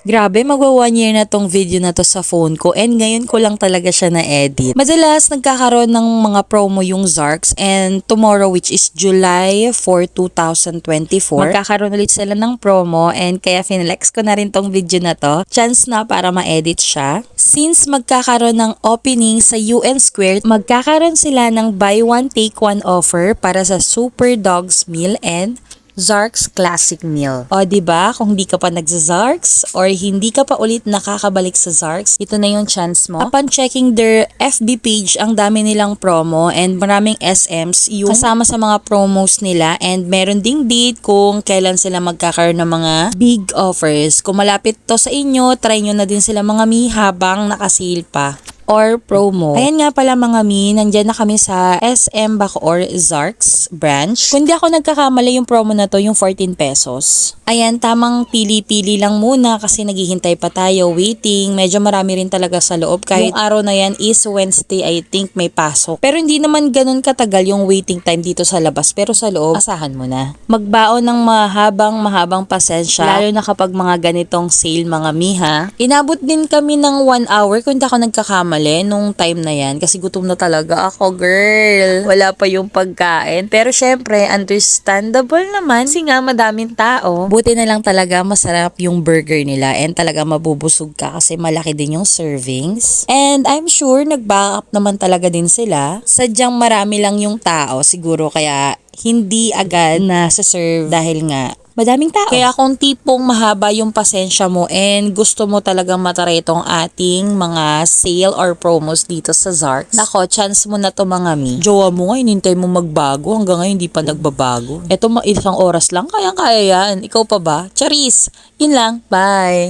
Grabe, magwa one year na tong video na to sa phone ko and ngayon ko lang talaga siya na-edit. Madalas nagkakaroon ng mga promo yung Zarks and tomorrow which is July 4, 2024, magkakaroon ulit sila ng promo and kaya finlex ko na rin tong video na to. Chance na para ma-edit siya. Since magkakaroon ng opening sa UN Square, magkakaroon sila ng buy one take one offer para sa Super Dogs Meal and Zarks Classic Meal. O, di ba? Kung hindi ka pa nagsa-Zarks or hindi ka pa ulit nakakabalik sa Zarks, ito na yung chance mo. Upon checking their FB page, ang dami nilang promo and maraming SMs yung kasama sa mga promos nila and meron ding date kung kailan sila magkakaroon ng mga big offers. Kung malapit to sa inyo, try nyo na din sila mga mi habang nakasale pa or promo. Ayan nga pala mga mi, nandyan na kami sa SM Bacoor Zarks branch. Kung di ako nagkakamali yung promo na to, yung 14 pesos. Ayan, tamang pili-pili lang muna kasi naghihintay pa tayo, waiting. Medyo marami rin talaga sa loob. Kahit yung araw na yan is Wednesday, I think may pasok. Pero hindi naman ganun katagal yung waiting time dito sa labas. Pero sa loob, asahan mo na. Magbaon ng mahabang mahabang pasensya. Lalo na kapag mga ganitong sale mga miha. Inabot din kami ng 1 hour kung hindi ako nagkakamali nung time na yan. Kasi gutom na talaga ako, girl. Wala pa yung pagkain. Pero syempre, understandable naman. Kasi nga madaming tao. Buti na lang talaga masarap yung burger nila and talaga mabubusog ka kasi malaki din yung servings. And I'm sure nag-back up naman talaga din sila. Sadyang marami lang yung tao siguro kaya hindi agad na serve dahil nga madaming tao. Kaya kung tipong mahaba yung pasensya mo and gusto mo talagang matry itong ating mga sale or promos dito sa Zarks, nako, chance mo na to mga mi. Jowa mo nga, inintay mo magbago, hanggang ngayon hindi pa nagbabago. Eto, ma- isang oras lang, kaya-kaya yan. Ikaw pa ba? Charis! Yun lang, bye!